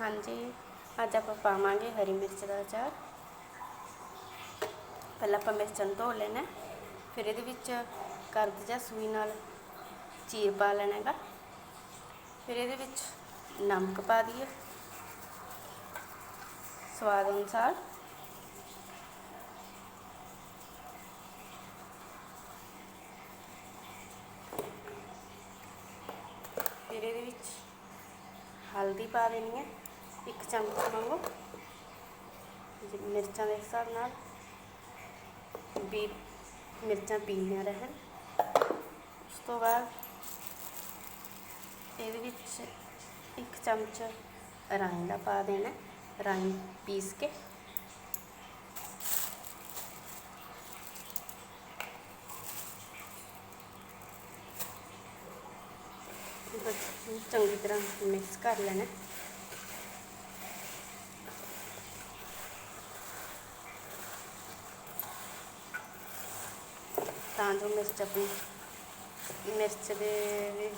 ਹਾਂਜੀ, ਅੱਜ ਆਪਾਂ ਪਾਵਾਂਗੇ ਹਰੀ ਮਿਰਚ ਦਾ ਅਚਾਰ। ਪਹਿਲਾਂ ਆਪਾਂ ਮਿਰਚਾਂ ਨੂੰ ਧੋ ਲੈਣਾ ਫਿਰ ਇਹਦੇ ਵਿੱਚ ਕਰਦ ਜਾਂ ਸੂਈ ਨਾਲ ਚੀਰ ਪਾ ਲੈਣਾ ਹੈਗਾ। ਫਿਰ ਇਹਦੇ ਵਿੱਚ ਨਮਕ ਪਾ ਦਈਏ। ਸਵਾਦ ਅਨੁਸਾਰ। ਫਿਰ ਇਹਦੇ ਵਿੱਚ ਹਲਦੀ ਪਾ ਦੇਣੀ ਹੈ। ਇੱਕ ਚਮਚ ਵਾਂਗੂ ਜੀ ਮਿਰਚਾਂ ਦੇ ਹਿਸਾਬ ਨਾਲ ਵੀ ਮਿਰਚਾਂ ਪੀਣੀਆਂ ਰਹਿਣ ਉਸ ਤੋਂ ਬਾਅਦ ਇਹਦੇ ਵਿੱਚ ਇੱਕ ਚਮਚ ਰਾਈ ਦਾ ਪਾ ਦੇਣਾ ਰਾਈ ਪੀਸ ਕੇ ਬਸ ਚੰਗੀ ਤਰ੍ਹਾਂ ਮਿਕਸ ਕਰ ਲੈਣਾ ਤਾਂ ਜੋ ਮਿਰਚ ਆਪਣੀ, ਮਿਰਚ ਦੇ ਵਿੱਚ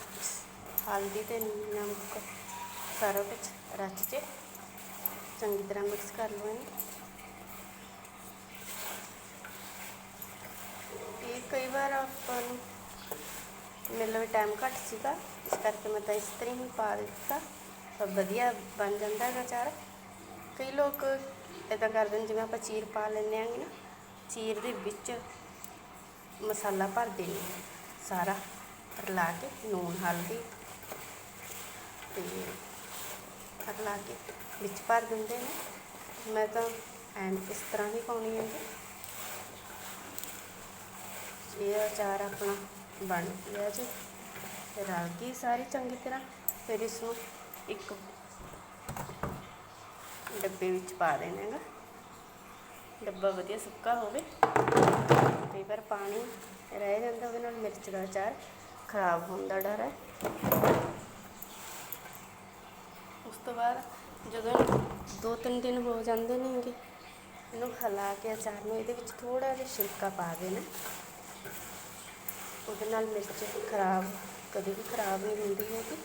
ਹਲਦੀ ਤੇ ਨਮਕ ਸਾਰਾ ਕੁਝ ਰਚ ਜੇ ਚੰਗੀ ਤਰ੍ਹਾਂ ਮਿਕਸ ਕਰ ਲਓ ਇਹਨੂੰ। ਇਹ ਕਈ ਵਾਰ ਆਪਾਂ ਨੂੰ ਮੇਰੇ ਟਾਈਮ ਘੱਟ ਸੀਗਾ, ਇਸ ਕਰਕੇ ਮੈਂ ਤਾਂ ਇਸ ਤਰ੍ਹਾਂ ਹੀ ਪਾ ਦਿੱਤਾ। ਤਾਂ ਵਧੀਆ ਬਣ ਜਾਂਦਾ ਹੈਗਾ ਅਚਾਰ। ਕਈ ਲੋਕ ਇਦਾਂ ਕਰਦੇ ਨੇ, ਜਿਵੇਂ ਆਪਾਂ ਚੀਰ ਪਾ ਲੈਂਦੇ ਆਂਗੇ ਨਾ, ਚੀਰ ਦੇ ਵਿੱਚ ਮਸਾਲਾ ਭਰ ਦੇਣਾ ਸਾਰਾ ਰਲਾ ਕੇ ਨੂਣ, ਹਲਦੀ ਤੇ ਰਲਾ ਕੇ ਵਿੱਚ ਭਰ ਦਿੰਦੇ ਨੇ। ਮੈਂ ਤਾਂ ਐਨ ਇਸ ਤਰ੍ਹਾਂ ਹੀ ਪਾਉਣੀ ਹੈ ਇਹ ਅਚਾਰ ਆਪਣਾ ਬਣ ਗਿਆ ਜੀ। ਰਲ ਗਈ ਸਾਰੀ ਚੰਗੀ ਤਰ੍ਹਾਂ, ਫਿਰ ਇਸ ਨੂੰ ਇੱਕ ਡੱਬੇ ਵਿੱਚ ਪਾ ਦੇਣਾ ਹੈਗਾ। ਡੱਬਾ ਵਧੀਆ ਸੁੱਕਾ ਹੋਵੇ। ਕਈ ਵਾਰ ਪਾਣੀ ਰਹਿ ਜਾਂਦਾ ਉਹਦੇ ਨਾਲ ਮਿਰਚ ਦਾ ਅਚਾਰ ਖਰਾਬ ਹੋਣ ਦਾ ਡਰ ਹੈ। ਉਸ ਤੋਂ ਬਾਅਦ ਜਦੋਂ ਦੋ ਤਿੰਨ ਦਿਨ ਹੋ ਜਾਂਦੇ ਨੇਗੇ ਇਹਨੂੰ ਹਲਾ ਕੇ ਅਚਾਰ ਨੂੰ ਇਹਦੇ ਵਿੱਚ ਥੋੜਾ ਜਿਹਾ ਛਿਲਕਾ ਪਾ ਦੇਣਾ। ਉਹਦੇ ਨਾਲ ਮਿਰਚ ਖਰਾਬ ਕਦੇ ਵੀ ਖਰਾਬ ਨਹੀਂ ਹੁੰਦੀ ਹੈਗੀ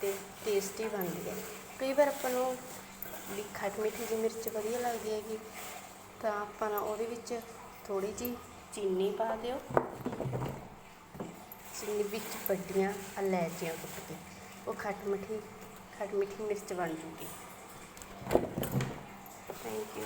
ਤੇ ਟੇਸਟੀ ਬਣਦੀ ਹੈ। ਕਈ ਵਾਰ ਆਪਾਂ ਨੂੰ ਵੀ ਖੱਟ ਮਿੱਠੀ ਜਿਹੀ ਮਿਰਚ ਵਧੀਆ ਲੱਗਦੀ ਹੈਗੀ ਤਾਂ ਆਪਾਂ ਉਹਦੇ ਵਿੱਚ ਥੋੜੀ ਜਿਹੀ ਚੀਨੀ ਪਾ ਦਿਓ। ਚੀਨੀ ਵਿੱਚ ਵੱਡੀਆਂ ਇਲਾਇਚੀਆਂ ਕੁੱਟ ਕੇ। ਉਹ ਖੱਟ ਮਿੱਠੀ ਖੱਟ ਮਿੱਠੀ ਮਿਰਚ ਬਣ ਜੂਗੀ। Thank you